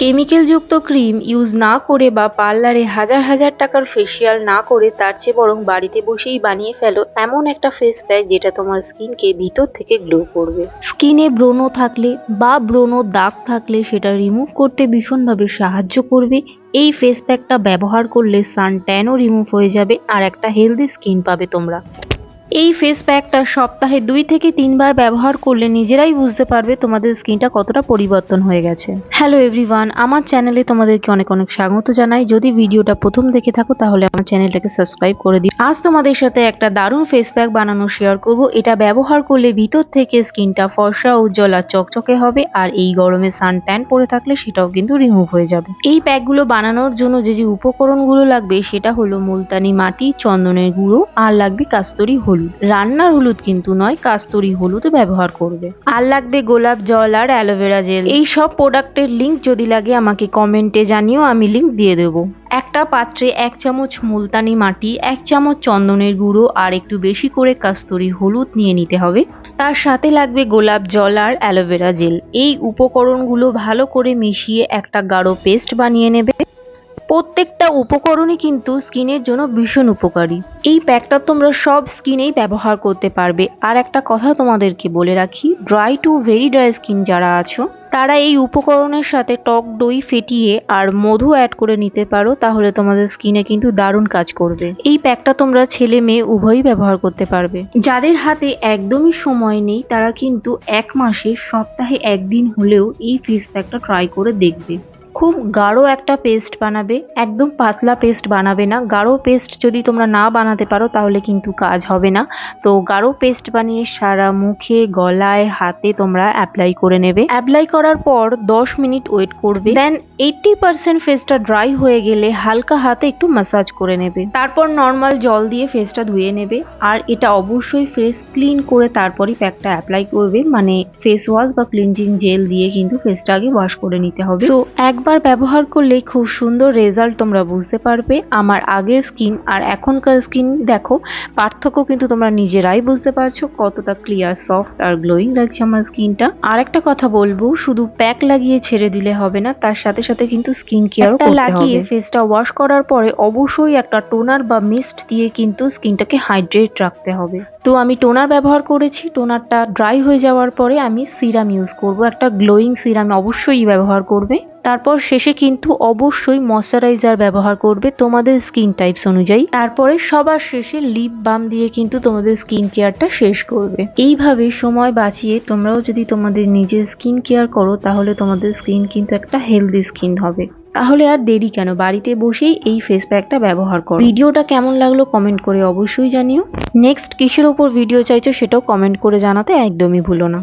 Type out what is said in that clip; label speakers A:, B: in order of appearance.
A: কেমিক্যালযুক্ত cream use না করে বা পার্লারে হাজার হাজার টাকার ফেসিয়াল না করে তার চেয়ে বরং বাড়িতে বসেই বানিয়ে ফেলো এমন একটা ফেস প্যাক যেটা তোমার স্কিনকে ভিতর থেকে গ্লো করবে। স্কিনে ব্রণ থাকলে বা ব্রণ দাগ থাকলে সেটা রিমুভ করতে ভীষণভাবে সাহায্য করবে। এই ফেস প্যাকটা ব্যবহার করলে সান ট্যানও রিমুভ হয়ে যাবে আর একটা হেলদি স্কিন পাবে তোমরা। এই ফেস প্যাকটা সপ্তাহে দুই থেকে তিনবার ব্যবহার করলে নিজেরাই বুঝতে পারবে তোমাদের স্কিনটা কতটা পরিবর্তন হয়ে গেছে। হ্যালো এভরিওয়ান আমার চ্যানেলে তোমাদেরকে অনেক অনেক স্বাগত জানাই। যদি ভিডিওটা প্রথম দেখে থাকো, তাহলে আমার চ্যানেলটাকে সাবস্ক্রাইব করে দিও। আজ তোমাদের সাথে একটা দারুণ ফেস প্যাক বানানো শেয়ার করব। এটা ব্যবহার করলে ভিতর থেকে স্কিনটা ফর্সা, উজ্জ্বল আর চকচকে হবে, আর এই গরমে সান ট্যান পড়ে থাকলে সেটাও কিন্তু রিমুভ হয়ে যাবে। এই প্যাকগুলো বানানোর জন্য যে যে উপকরণগুলো লাগবে, সেটা হলো মুলতানি মাটি, চন্দনের গুঁড়ো, আর লাগবে কাস্তরি হলুদ। রান্নার হলুদ কিন্তু নয়, কাস্তরি হলুদ ব্যবহার করবে। আর লাগবে গোলাপ জল আর অ্যালোভেরা জেল এই সব প্রোডাক্টের লিঙ্ক যদি লাগে আমাকে কমেন্টে জানিও, আমি লিঙ্ক দিয়ে দেবো। একটা পাত্রে এক চামচ মুলতানি মাটি, এক চামচ চন্দনের গুঁড়ো আর একটু বেশি করে কাস্তরি হলুদ নিয়ে নিতে হবে। তার সাথে লাগবে গোলাপ জল আর অ্যালোভেরা জেল এই উপকরণগুলো ভালো করে মিশিয়ে একটা গাঢ় পেস্ট বানিয়ে নেবে। প্রত্যেকটা উপকরণই কিন্তু স্কিনের জন্য ভীষণ উপকারী। এই প্যাকটা তোমরা সব স্কিনেই ব্যবহার করতে পারবে। আর একটা কথা তোমাদেরকে বলে রাখি dry to very dry skin যারা আছো, তারা এই উপকরণের সাথে টক দই ফেটিয়ে আর মধু অ্যাড করে নিতে পারো, তাহলে তোমাদের স্কিনে কিন্তু দারুণ কাজ করবে। এই প্যাকটা তোমরা ছেলে মেয়ে উভয়ই ব্যবহার করতে পারবে। যাদের হাতে একদমই সময় নেই, তারা কিন্তু এক মাসে সপ্তাহে একদিন হলেও এই ফেস প্যাকটা ট্রাই করে দেখবে। খুব গাঢ় একটা পেস্ট বানাবে, একদম পাতলা পেস্ট বানাবে না। গাঢ় পেস্ট যদি তোমরা না বানাতে পারো, তাহলে কিন্তু কাজ হবে না। তো গাঢ় পেস্ট বানিয়ে সারা মুখে, গলায়, হাতে তোমরা অ্যাপ্লাই করে নেবে। অ্যাপ্লাই করার পর দশ মিনিট ওয়েট করবে। দেন এইটটি পার্সেন্ট ফেসটা ড্রাই হয়ে গেলে হালকা হাতে একটু ম্যাসাজ করে নেবে। তারপর নর্মাল জল দিয়ে ফেসটা ধুয়ে নেবে। আর এটা অবশ্যই ফেস ক্লিন করে তারপরই প্যাকটা অ্যাপ্লাই করবে। মানে ফেস ওয়াশ বা ক্লিনজিং জেল দিয়ে কিন্তু ফেসটা আগে ওয়াশ করে নিতে হবে। তো একবার ব্যবহার করলে খুব সুন্দর রেজাল্ট তোমরা বুঝতে পারবে। আমার আগের স্কিন আর এখনকার স্কিন দেখো পার্থক্য কিন্তু তোমরা নিজেরাই বুঝতে পারছ কতটা ক্লিয়ার সফট আর গ্লোয়িং লাগছে আমার স্কিনটা। আর একটা কথা বলব শুধু প্যাক লাগিয়ে ছেড়ে দিলে হবে না তার সাথে সাথে কিন্তু স্কিন কেয়ারও করতে লাগিয়ে ফেসটা ওয়াশ করার পরে অবশ্যই একটা টোনার বা মিস্ট দিয়ে কিন্তু স্কিনটাকে হাইড্রেট রাখতে হবে। তো আমি টোনার ব্যবহার করেছি টোনারটা ড্রাই হয়ে যাওয়ার পরে আমি সিরাম ইউজ করব। একটা গ্লোয়িং সিরাম অবশ্যই ব্যবহার করবে। তারপর শেষে কিন্তু অবশ্যই ময়শ্চারাইজার ব্যবহার করবে তোমাদের স্কিন টাইপস অনুযায়ী। তারপরে সবার শেষে লিপ বাম দিয়ে কিন্তু তোমাদের স্কিন কেয়ারটা শেষ করবে। এইভাবে সময় বাঁচিয়ে তোমরাও যদি তোমাদের নিজের স্কিন কেয়ার করো, তাহলে তোমাদের স্কিন কিন্তু একটা হেলদি স্কিন হবে। তাহলে আর দেরি কেন? বাড়িতে বসেই এই ফেস প্যাকটা ব্যবহার করো। ভিডিওটা কেমন লাগল কমেন্ট করে অবশ্যই জানিও। নেক্সট কিসের ওপর ভিডিও চাইছো সেটাও কমেন্ট করে জানাতে একদমই ভুলো না।